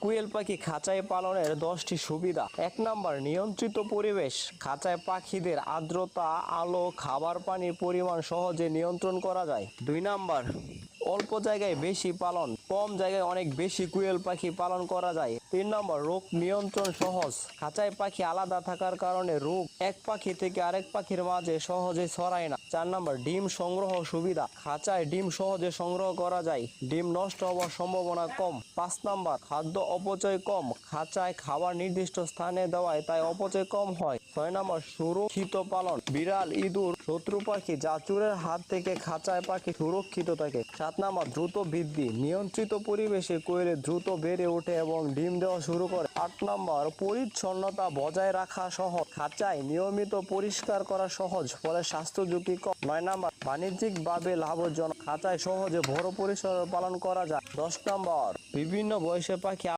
Quail পাখি খাঁচায় পালনের দশটি সুবিধা। এক নাম্বার, নিয়ন্ত্রিত পরিবেশ। খাঁচায় পাখিদের আর্দ্রতা, আলো, খাবার পানির পরিমাণ সহজে নিয়ন্ত্রণ করা যায়। দুই নাম্বার অল্প জায়গায় বেশি পালন, কম জায়গায় অনেক বেশি কুয়েল পাখি পালন করা যায়। তিন নম্বর, রোগ নিয়ন্ত্রণ সহজ। খাঁচায় পাখি আলাদা থাকার কারণে রোগ এক পাখি থেকে আরেক পাখির মাঝে সহজে ছড়ায় না। চার নম্বর, ডিম সংগ্রহ সুবিধা। খাঁচায় ডিম সহজে সংগ্রহ করা যায়। ডিম নষ্ট হওয়ার সম্ভাবনা কম। পাঁচ নম্বর, খাদ্য অপচয় কম। খাঁচায় খাবার নির্দিষ্ট স্থানে দেওয়ায় তাই অপচয় কম হয়। ছয় নম্বর, সুরক্ষিত পালন। বিড়াল, ইঁদুর, শত্রু পাখি, জাচুরের হাত থেকে খাঁচায় পাখি সুরক্ষিত থাকে। সাত নম্বর দ্রুত বৃদ্ধি, নিয়ন্ত্রিত পরিবেশে কোয়েলে দ্রুত বেড়ে ওঠে এবং ডিম দেওয়া শুরু করে। আট নম্বর, পরিচ্ছন্নতা বজায় রাখা সহ খাঁচায় নিয়মিত পরিষ্কার করা সহজ, ফলে স্বাস্থ্য ঝুঁকি কম। নয় নম্বর, বাণিজ্যিকভাবে লাভজনক। খাঁচায় সহজে বড় পরিসর পালন করা যায়। দশ নম্বর, বিভিন্ন বয়সের পাখি